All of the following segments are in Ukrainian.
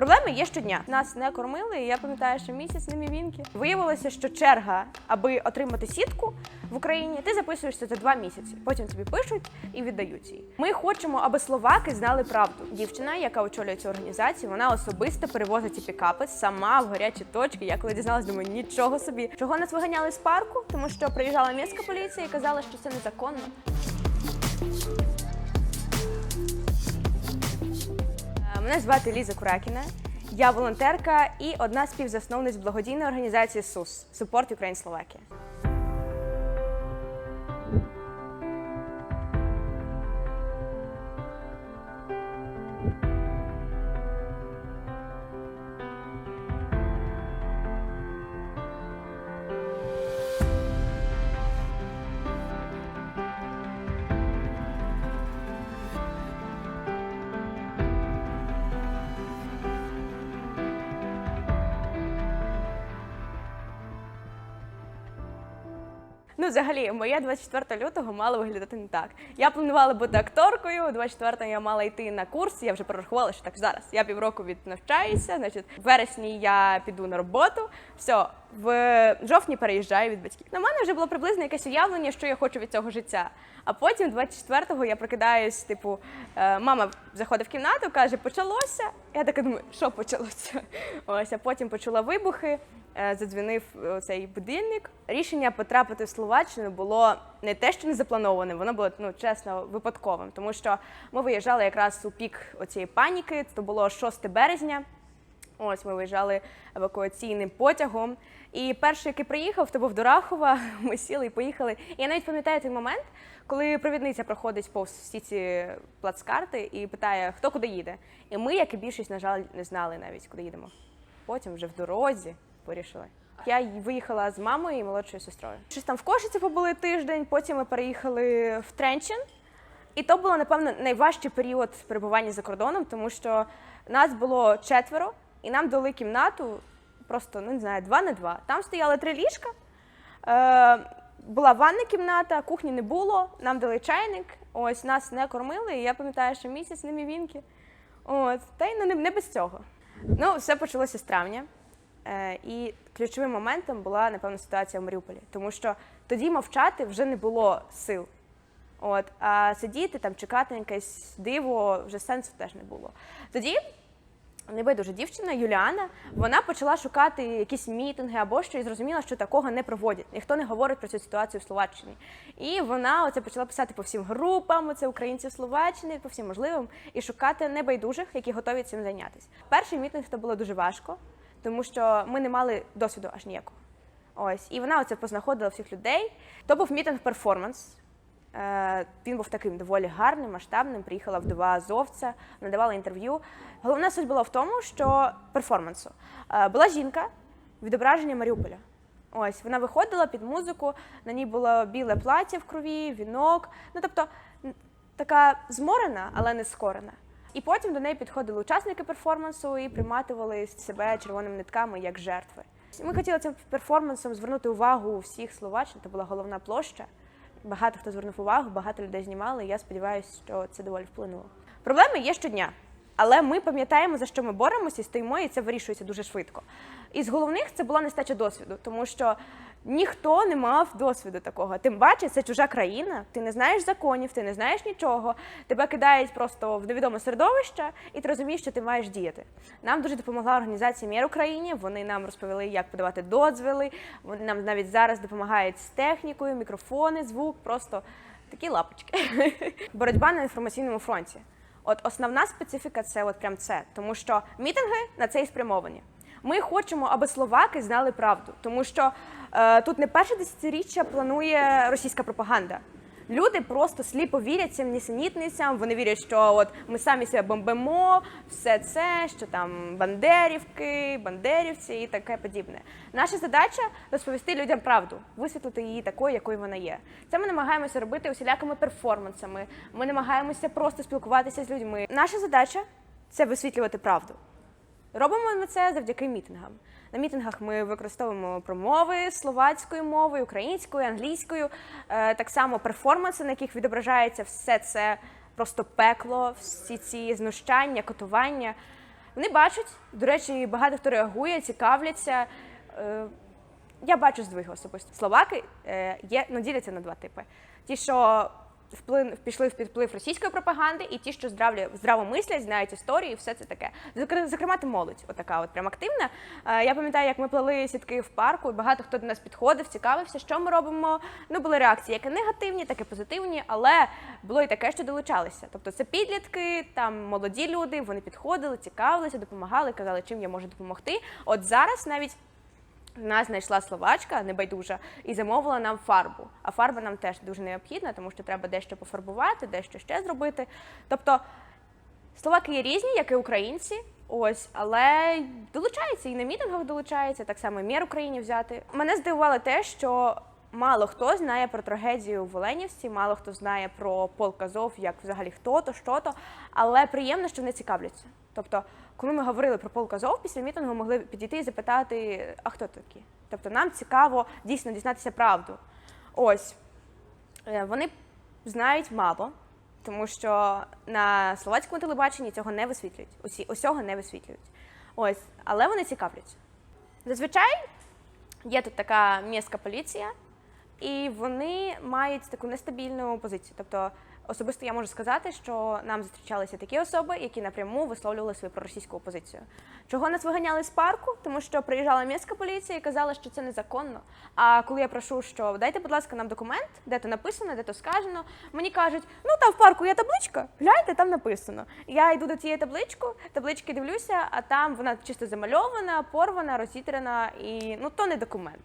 Проблеми є щодня. Нас не кормили. і Я пам'ятаю, що місяць не мівінки. Виявилося, що черга, аби отримати сітку в Україні, ти записуєшся за два місяці. Потім тобі пишуть і віддають її. Ми хочемо, аби словаки знали правду. Дівчина, яка очолює цю організацію, вона особисто перевозить ці пікапи сама в гарячі точки. Я коли дізналась, думаю, нічого собі. Чого нас виганяли з парку? Тому що приїжджала міська поліція і казала, що це незаконно. Мене звати Ліза Куракіна. Я волонтерка і одна співзасновниць благодійної організації СУС Support Ukraine Slovakia. Взагалі, моє 24 лютого мало виглядати не так. Я планувала бути акторкою. 24-го я мала йти на курс. Я вже прорахувала, що так зараз. Я півроку віднавчаюся. Значить, в вересні я піду на роботу. Все, в жовтні переїжджаю від батьків. На мене вже було приблизно якесь уявлення, що я хочу від цього життя. А потім, 24-го, я прокидаюсь, типу, е, мама заходить в кімнату, каже, почалося. Я така думаю, що почалося? Ось, а потім почула вибухи. Е, Задзвінив е, цей будильник. Рішення потрапити в Словаччину було не те, що не заплановане, воно було ну чесно випадковим, тому що ми виїжджали якраз у пік оцієї паніки. Це було 6 березня. Ось ми виїжджали евакуаційним потягом. І перший, який приїхав, то був до Рахова. Ми сіли і поїхали. І я навіть пам'ятаю той момент, коли провідниця проходить повз всі ці плацкарти і питає, хто куди їде. І ми, як і більшість, на жаль, не знали навіть, куди їдемо. Потім вже в дорозі вирішили. Я виїхала з мамою і молодшою сестрою. Щось там в Кошиці побули тиждень, потім ми переїхали в Тренчин. І то було, напевно, найважчий період перебування за кордоном, тому що нас було четверо, і нам дали кімнату просто, ну не знаю, два на два. Там стояли три ліжка, е, була ванна кімната, кухні не було, нам дали чайник, ось нас не кормили, і я пам'ятаю, що місяць не мівінки. От, та й ну, не без цього. Ну, все почалося з травня. Е, і ключовим моментом була, напевно, ситуація в Маріуполі, тому що тоді мовчати вже не було сил. От, а сидіти там, чекати якесь диво, вже сенсу теж не було. Тоді небайдужа дівчина Юліана, вона почала шукати якісь мітинги або що і зрозуміла, що такого не проводять. Ніхто не говорить про цю ситуацію в Словаччині. І вона оце почала писати по всім групам, оце українців Словаччини, по всім можливим, і шукати небайдужих, які готові цим зайнятися. Перший мітинг то було дуже важко, тому що ми не мали досвіду аж ніякого. Ось, і вона оце познаходила всіх людей. То був мітинг перформанс. Е, Він був таким доволі гарним, масштабним. Приїхала вдова азовця, надавала інтерв'ю. Головна суть була в тому, що перформансу Е, була жінка, відображення Маріуполя. Ось вона виходила під музику, на ній було біле плаття в крові, вінок. Ну тобто така зморена, але не скорена. І потім до неї підходили учасники перформансу і приматували себе червоними нитками як жертви. Ми хотіли цим перформансом звернути увагу всіх словаччин. Це була головна площа. Багато хто звернув увагу, багато людей знімали. І я сподіваюся, що це доволі вплинуло. Проблеми є щодня, але ми пам'ятаємо, за що ми боремося стоїмо, і це вирішується дуже швидко. І з головних це була нестача досвіду, тому що ніхто не мав досвіду такого. Тим паче, це чужа країна, ти не знаєш законів, ти не знаєш нічого. Тебе кидають просто в невідоме середовище, і ти розумієш, що ти маєш діяти. Нам дуже допомогла організація Мір Україні. Вони нам розповіли, як подавати дозвіли. Вони нам навіть зараз допомагають з технікою, мікрофони, звук, просто такі лапочки. Боротьба на інформаційному фронті. От основна специфіка це от прям це, тому що мітинги на це і спрямовані. Ми хочемо, аби словаки знали правду, тому що е, тут не перше десятиріччя планує російська пропаганда. Люди просто сліпо вірять цим нісенітницям. Вони вірять, що от ми самі себе бомбимо, все це, що там бандерівки, бандерівці і таке подібне. Наша задача розповісти людям правду, висвітлити її такою, якою вона є. Це ми намагаємося робити усілякими перформансами. Ми намагаємося просто спілкуватися з людьми. Наша задача це висвітлювати правду. Робимо ми це завдяки мітингам. На мітингах ми використовуємо промови словацькою мовою, українською, англійською, е, так само перформанси, на яких відображається все це просто пекло, всі ці знущання, катування. Вони бачать, до речі, багато хто реагує, цікавляться. Е, я бачу здвиги особисто. Словаки е, є, ну, діляться на два типи: ті, що вплин, пішли в підплив російської пропаганди, і ті, що здравлі, здраво мислять, знають історії, і все це таке. Зокрема, ти молодь, отака от прям активна. Е, я пам'ятаю, як ми плели сітки в парку, і багато хто до нас підходив, цікавився, що ми робимо. Ну, були реакції, як і негативні, так і позитивні, але було і таке, що долучалися. Тобто це підлітки, там молоді люди, вони підходили, цікавилися, допомагали, казали, чим я можу допомогти. От зараз навіть. Нас знайшла словачка небайдужа і замовила нам фарбу. А фарба нам теж дуже необхідна, тому що треба дещо пофарбувати, дещо ще зробити. Тобто словаки є різні, як і українці. Ось, але долучаються і на мітингах долучаються, так само мір Україні взяти. Мене здивувало те, що мало хто знає про трагедію в Оленівці, мало хто знає про полк Азов, як взагалі хто то, що то. Але приємно, що вони цікавляться. Тобто, коли ми говорили про полк Азов, після мітингу могли підійти і запитати, а хто такі? Тобто нам цікаво дійсно дізнатися правду. Ось Е, вони знають мало, тому що на словацькому телебаченні цього не висвітлюють. Усі усього не висвітлюють. Ось, але вони цікавляться. Зазвичай є тут така міська поліція, і вони мають таку нестабільну позицію. Тобто, особисто я можу сказати, що нам зустрічалися такі особи, які напряму висловлювали свою проросійську позицію. Чого нас виганяли з парку? Тому що приїжджала міська поліція і казала, що це незаконно. А коли я прошу, що дайте, будь ласка, нам документ, де то написано, де то сказано, мені кажуть, ну там в парку є табличка, гляньте, там написано. Я йду до цієї таблички, таблички дивлюся, а там вона чисто замальована, порвана, розітрана, і ну то не документ.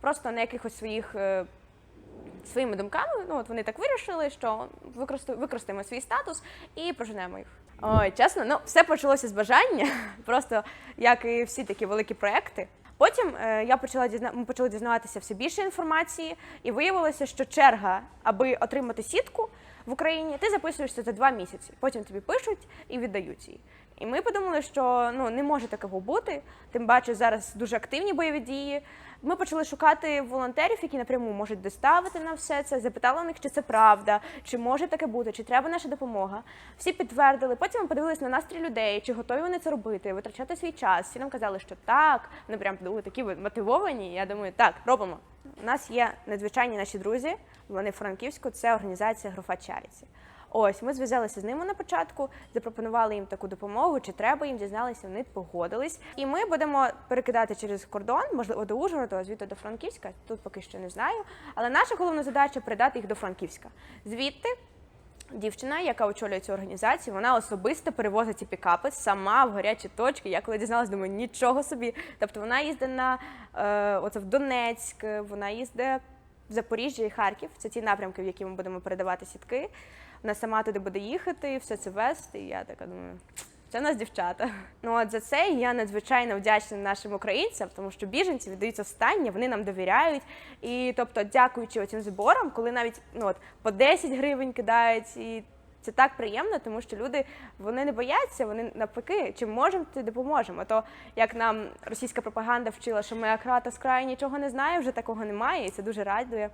Просто на якихось своїх. Своїми думками. Ну от вони так вирішили, що використаємо свій статус і проженемо їх. Ой, чесно, ну все почалося з бажання, просто як і всі такі великі проекти. Потім е, я почала дізна... ми почали дізнаватися все більше інформації, і виявилося, що черга, аби отримати сітку в Україні, ти записуєшся за два місяці. Потім тобі пишуть і віддають її. І ми подумали, що ну не може такого бути. Тим паче зараз дуже активні бойові дії. Ми почали шукати волонтерів, які напряму можуть доставити нам все це. Запитали у них, чи це правда, чи може таке бути, чи треба наша допомога. Всі підтвердили. Потім ми подивилися на настрій людей, чи готові вони це робити, витрачати свій час. Всі нам казали, що так. Вони прям були такі мотивовані. Я думаю, так, робимо. У нас є надзвичайні наші друзі. Вони в Франківську. Це організація Грофа Чаріці. Ось ми зв'язалися з ними на початку, запропонували їм таку допомогу, чи треба їм дізналися, вони погодились. І ми будемо перекидати через кордон, можливо, до Ужгорода, звідти до Франківська. Тут поки що не знаю. Але наша головна задача передати їх до Франківська. Звідти дівчина, яка очолює цю організацію, вона особисто перевозить ці пікапи сама в гарячі точки. Я коли дізналась, думаю, нічого собі. Тобто вона їздить на е, оце в Донецьк, вона їздить в Запоріжжя і Харків. Це ті напрямки, в які ми будемо передавати сітки. Вона сама туди буде їхати, все це вести. І я така думаю. Це нас дівчата. Ну от за це я надзвичайно вдячна нашим українцям, тому що біженці віддають останнє, вони нам довіряють. І тобто, дякуючи цим зборам, коли навіть ну от по 10 гривень кидають, і це так приємно, тому що люди вони не бояться, вони навпаки, чим можемо, ти допоможемо. То як нам російська пропаганда вчила, що ми акрата з нічого не знає, вже такого немає, і це дуже радує.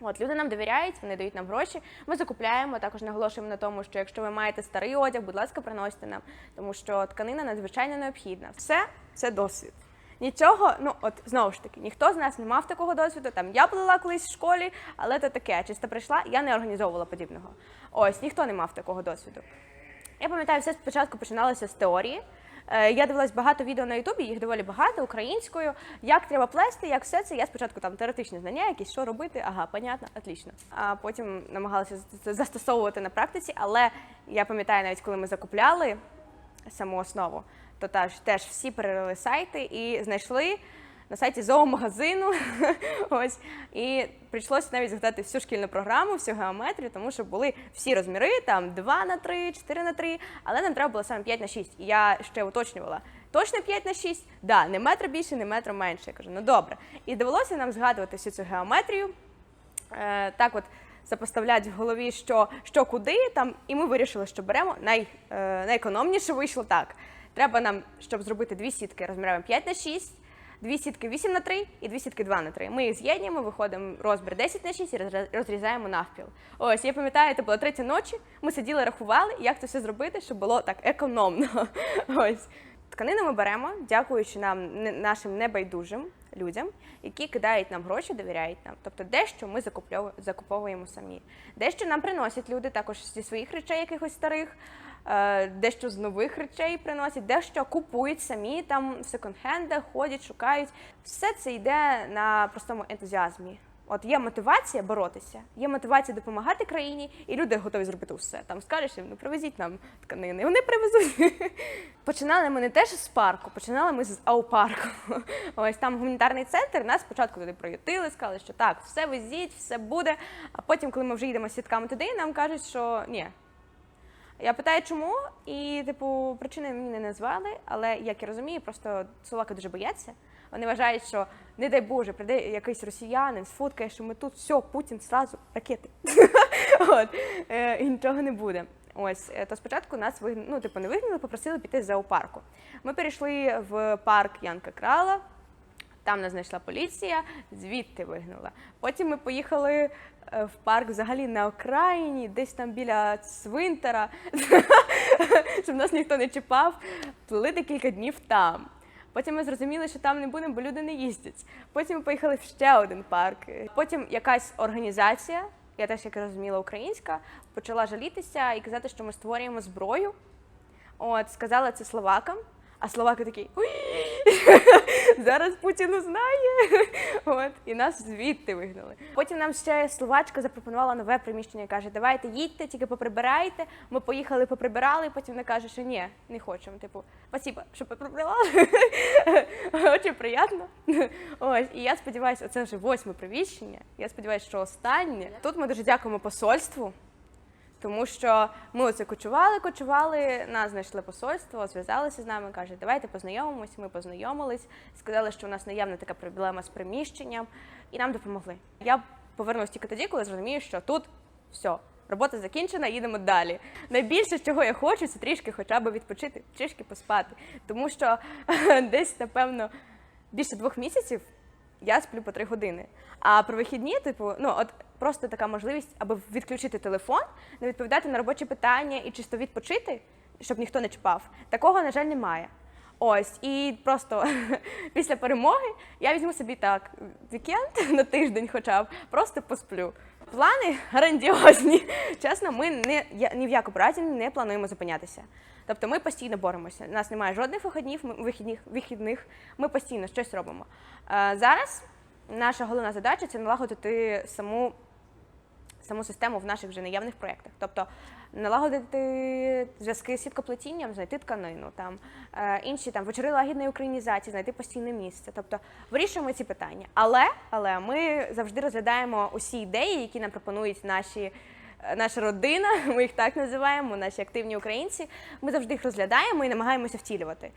От люди нам довіряють, вони дають нам гроші. Ми закупляємо. Також наголошуємо на тому, що якщо ви маєте старий одяг, будь ласка, приносите нам, тому що тканина надзвичайно необхідна. Все це досвід. Нічого, ну от знову ж таки, ніхто з нас не мав такого досвіду. Там я плела колись в школі, але це таке. Чисто прийшла, я не організовувала подібного. Ось ніхто не мав такого досвіду. Я пам'ятаю, все спочатку починалося з теорії. Е, Я дивилась багато відео на Ютубі, їх доволі багато українською. Як треба плести, як все це. Я спочатку там теоретичні знання, якісь що робити. Ага, понятно, отлично. А потім намагалася це застосовувати на практиці. Але я пам'ятаю, навіть коли ми закупляли саму основу, то теж, теж всі перерили сайти і знайшли на сайті зоомагазину. Ось і прийшлося навіть згадати всю шкільну програму, всю геометрію, тому що були всі розміри, там 2 на 3, 4 на 3, але нам треба було саме 5 на 6. І я ще уточнювала. Точно 5 на 6? Да, не метр більше, не метр менше. Я кажу, ну добре. І довелося нам згадувати всю цю геометрію. Е, так от запоставляти в голові, що, що куди там, і ми вирішили, що беремо най, е, найекономніше вийшло так. Треба нам, щоб зробити дві сітки розмірами 5 на 6, дві сітки 8 на 3 і дві сітки 2 на 3. Ми їх з'єднуємо, виходимо розмір 10 на 6 і розрізаємо навпіл. Ось, я пам'ятаю, це було третя ночі, ми сиділи, рахували, як це все зробити, щоб було так економно. Ось. тканину ми беремо, дякуючи нам нашим небайдужим людям, які кидають нам гроші, довіряють нам. Тобто дещо ми закуповуємо самі. Дещо нам приносять люди також зі своїх речей, якихось старих, дещо з нових речей приносять, дещо купують самі там в секонд-хендах, ходять, шукають. Все це йде на простому ентузіазмі. От є мотивація боротися, є мотивація допомагати країні, і люди готові зробити все. Там скажеш їм, ну привезіть нам тканини. Вони привезуть. Починали ми не теж з парку, починали ми з аупарку. Ось там гуманітарний центр. Нас спочатку туди приютили, сказали, що так, все везіть, все буде. А потім, коли ми вже їдемо з сітками туди, нам кажуть, що ні. Я питаю, чому, і типу причини мені не назвали, але як я розумію, просто словаки дуже бояться. Вони вважають, що не дай Боже, прийде якийсь росіянин, сфоткає, що ми тут все, Путін зразу ракети. От е, і нічого не буде. Ось е, то спочатку нас вигнали, ну типу не вигнали, попросили піти з зоопарку. Ми перейшли в парк Янка Крала. Там нас знайшла поліція, звідти вигнала. Потім ми поїхали е, в парк взагалі на окраїні, десь там біля цвинтара, щоб нас ніхто не чіпав. Плили декілька днів там. Потім ми зрозуміли, що там не будемо, бо люди не їздять. Потім ми поїхали в ще один парк. Потім якась організація, я теж як розуміла, українська, почала жалітися і казати, що ми створюємо зброю. От, сказала це словакам, а словаки такі «Уй, зараз Путін узнає. От, і нас звідти вигнали. Потім нам ще словачка запропонувала нове приміщення каже, давайте їдьте, тільки поприбирайте. Ми поїхали, поприбирали, потім вона каже, що ні, не хочемо. Типу, спасибо, що поприбирали. Дуже приємно. Ось, і я сподіваюся, оце вже восьме приміщення. Я сподіваюся, що останнє. Тут ми дуже дякуємо посольству. Тому що ми оце кочували, кочували, нас знайшли посольство, зв'язалися з нами, каже, давайте познайомимось. Ми познайомились, сказали, що у нас наявна така проблема з приміщенням, і нам допомогли. Я повернусь тільки тоді, коли зрозумію, що тут все, робота закінчена, їдемо далі. Найбільше, чого я хочу, це трішки хоча б відпочити, трішки поспати. Тому що десь, напевно, більше двох місяців я сплю по три години. А про вихідні, типу, ну от просто така можливість, аби відключити телефон, не відповідати на робочі питання і чисто відпочити, щоб ніхто не чіпав. Такого, на жаль, немає. Ось, і просто після перемоги я візьму собі так вікенд на тиждень, хоча б просто посплю. Плани грандіозні. Чесно, ми не я, ні в якому разі не плануємо зупинятися. Тобто ми постійно боремося. У нас немає жодних вихіднів, ми- вихідних, вихідних. Ми постійно щось робимо. Е, зараз наша головна задача це налагодити саму саму систему в наших вже наявних проєктах. Тобто налагодити зв'язки з сіткоплетінням, знайти тканину, там, е, інші там, вечори лагідної українізації, знайти постійне місце. Тобто вирішуємо ці питання. Але, але ми завжди розглядаємо усі ідеї, які нам пропонують наші. Е, Наша родина, ми їх так називаємо, наші активні українці. Ми завжди їх розглядаємо і намагаємося втілювати.